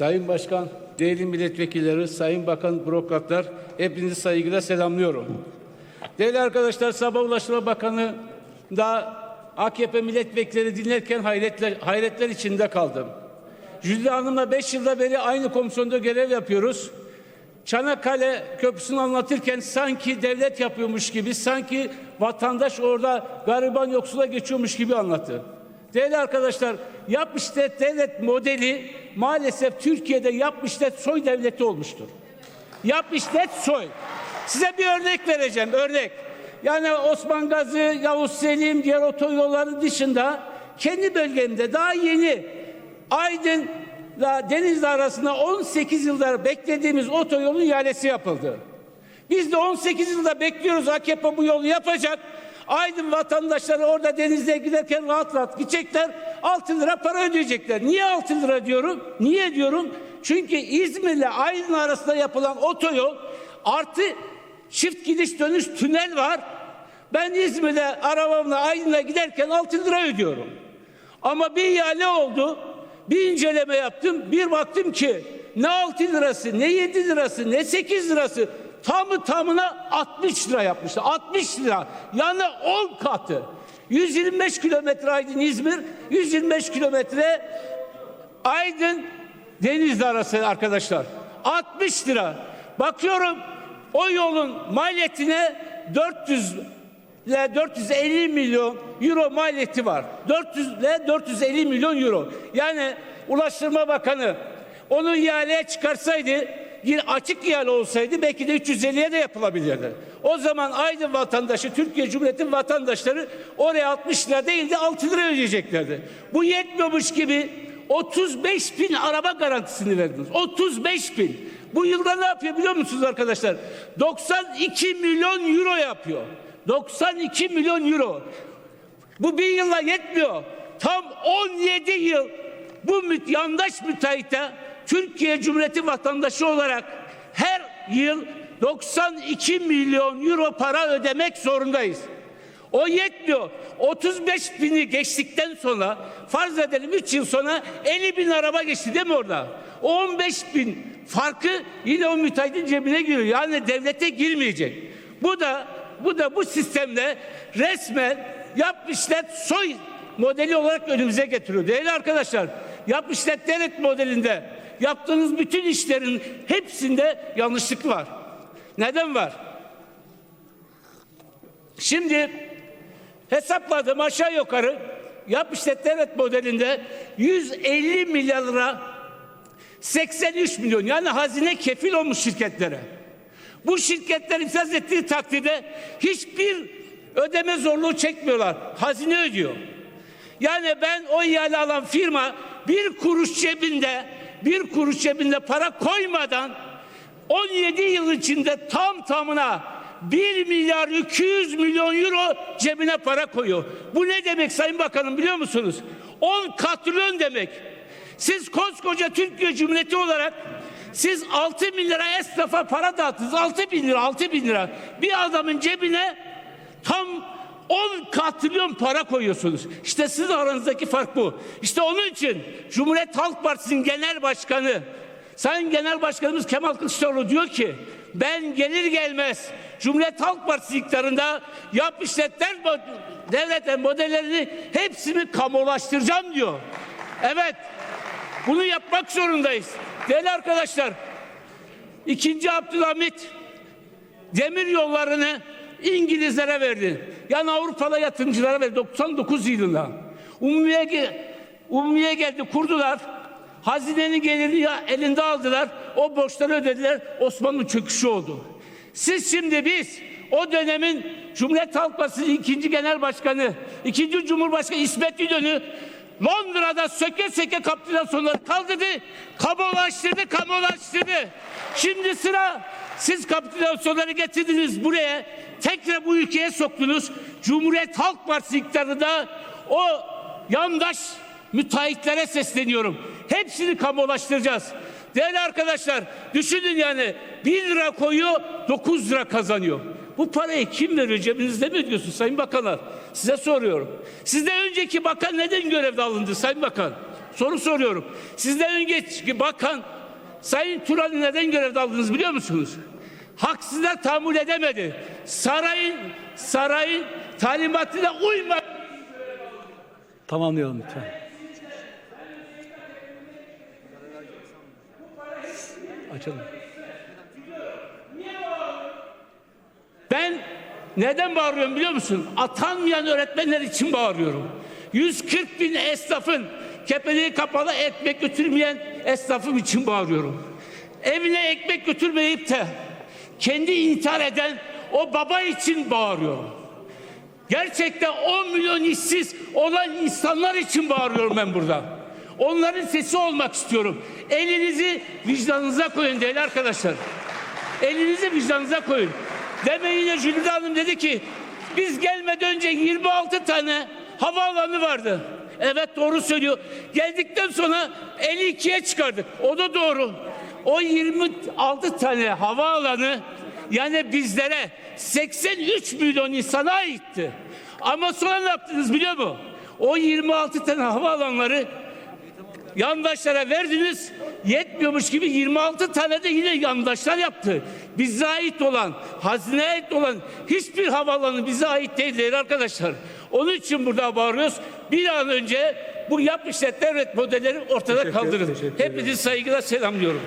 Sayın Başkan, değerli milletvekilleri, Sayın Bakan, bürokratlar, hepinizi saygıyla selamlıyorum. Değerli arkadaşlar, Sabah Ulaştırma Bakanı da AKP milletvekilleri dinlerken hayretler, hayretler içinde kaldım. Jülide Hanım'la 5 yılda beri aynı komisyonda görev yapıyoruz. Çanakkale Köprüsü'nü anlatırken sanki devlet yapıyormuş gibi, sanki vatandaş orada gariban yoksula geçiyormuş gibi anlattı. Değerli arkadaşlar, yap devlet modeli maalesef Türkiye'de yap işlet soy devleti olmuştur. Yap işlet soy. Size bir örnek vereceğim, örnek. Yani Osman Gazi, Yavuz Selim, diğer otoyolların dışında kendi bölgemde daha yeni Aydın'la Denizli arasında 18 yıldır beklediğimiz otoyolun ihalesi yapıldı. Biz de 18 yılda bekliyoruz AKP bu yolu yapacak. Aydın vatandaşları orada denizde giderken rahat rahat gidecekler. 6 lira para ödeyecekler. Niye 6 lira diyorum? Niye diyorum? Çünkü İzmir'le Aydın arasında yapılan otoyol artı çift gidiş dönüş tünel var. Ben İzmir'de arabamla Aydın'a giderken 6 lira ödüyorum. Ama bir ihale oldu. Bir inceleme yaptım. Bir baktım ki ne 6 lirası, ne 7 lirası, ne 8 lirası tamı tamına 60 lira yapmışlar. 60 lira. Yani 10 katı. 125 kilometre Aydın İzmir, 125 kilometre Aydın Denizli arası arkadaşlar. 60 lira. Bakıyorum o yolun maliyetine 400 ile 450 milyon euro maliyeti var. 400 ile 450 milyon euro. Yani Ulaştırma Bakanı onu ihaleye çıkarsaydı bir açık ihale olsaydı belki de 350'ye de yapılabilirdi. O zaman Aydın vatandaşı, Türkiye Cumhuriyeti vatandaşları oraya 60 lira değil de 6 lira ödeyeceklerdi. Bu yetmiyormuş gibi 35 bin araba garantisini verdiniz. 35 bin. Bu yılda ne yapıyor biliyor musunuz arkadaşlar? 92 milyon euro yapıyor. 92 milyon euro. Bu bir yılla yetmiyor. Tam 17 yıl bu yandaş müteahhite Türkiye Cumhuriyeti vatandaşı olarak her yıl 92 milyon euro para ödemek zorundayız. O yetmiyor. 35 bini geçtikten sonra farz edelim 3 yıl sonra 50 bin araba geçti değil mi orada? O 15 bin farkı yine o müteahhitin cebine giriyor. Yani devlete girmeyecek. Bu da bu da bu sistemde resmen yap soy modeli olarak önümüze getiriyor. Değerli arkadaşlar yap işlet devlet modelinde yaptığınız bütün işlerin hepsinde yanlışlık var. Neden var? Şimdi hesapladım aşağı yukarı yap işlet devlet modelinde 150 milyar lira 83 milyon yani hazine kefil olmuş şirketlere. Bu şirketler iflas ettiği takdirde hiçbir ödeme zorluğu çekmiyorlar. Hazine ödüyor. Yani ben o ihale alan firma bir kuruş cebinde bir kuruş cebinde para koymadan 17 yıl içinde tam tamına 1 milyar 200 milyon euro cebine para koyuyor. Bu ne demek Sayın Bakanım biliyor musunuz? 10 katrilyon demek. Siz koskoca Türkiye Cumhuriyeti olarak siz 6 bin lira esnafa para dağıttınız. 6 bin lira, 6 bin lira. Bir adamın cebine tam 10 katrilyon para koyuyorsunuz. İşte sizin aranızdaki fark bu. İşte onun için Cumhuriyet Halk Partisi'nin genel başkanı Sayın Genel Başkanımız Kemal Kılıçdaroğlu diyor ki ben gelir gelmez Cumhuriyet Halk Partisi iktidarında yap işletler devletin modellerini hepsini kamulaştıracağım diyor. Evet bunu yapmak zorundayız. Değerli arkadaşlar ikinci Abdülhamit demir yollarını İngilizlere verdi. Yani Avrupalı yatırımcılara verdi 99 yılında. Umumiye, Umumiye geldi kurdular. Hazinenin gelirini elinde aldılar. O borçları ödediler. Osmanlı çöküşü oldu. Siz şimdi biz o dönemin Cumhuriyet Halk Partisi ikinci genel başkanı, ikinci Cumhurbaşkanı İsmet İnönü Londra'da söke söke kapitülasyonları kaldırdı, kamulaştırdı, kamulaştırdı. Şimdi sıra siz kapitülasyonları getirdiniz buraya, tekrar bu ülkeye soktunuz. Cumhuriyet Halk Partisi iktidarında o yandaş müteahhitlere sesleniyorum. Hepsini kamulaştıracağız. Değerli arkadaşlar düşünün yani 1 lira koyuyor 9 lira kazanıyor. Bu parayı kim veriyor cebinizde mi ödüyorsun Sayın Bakanlar? Size soruyorum. Sizden önceki bakan neden görevde alındı Sayın Bakan? soru soruyorum. Sizden önceki bakan Sayın Turan'ı neden görevde aldınız biliyor musunuz? Haksızlığa tahammül edemedi. Sarayın sarayın talimatına uymadı. Tamamlayalım lütfen. Açalım. Ben neden bağırıyorum biliyor musun? Atanmayan öğretmenler için bağırıyorum. 140 bin esnafın kepeliği kapalı ekmek götürmeyen esnafım için bağırıyorum. Evine ekmek götürmeyip de kendi intihar eden o baba için bağırıyorum. Gerçekten 10 milyon işsiz olan insanlar için bağırıyorum ben burada. Onların sesi olmak istiyorum. Elinizi vicdanınıza koyun değerli arkadaşlar. Elinizi vicdanınıza koyun. Demeyin ya Jülide Hanım dedi ki biz gelmeden önce 26 tane havaalanı vardı. Evet doğru söylüyor. Geldikten sonra 52'ye çıkardık. O da doğru. O 26 tane havaalanı yani bizlere 83 milyon insana aitti. Ama sonra ne yaptınız biliyor musun? O 26 tane havaalanları yandaşlara verdiniz. Yetmiyormuş gibi 26 tane de yine yandaşlar yaptı. Bize ait olan, hazineye ait olan hiçbir havaalanı bize ait değil değerli arkadaşlar. Onun için burada bağırıyoruz. Bir an önce bu yap işlet devlet modelleri ortada Teşekkür- kaldırın. teşekkür. Hepinizi saygıyla selamlıyorum.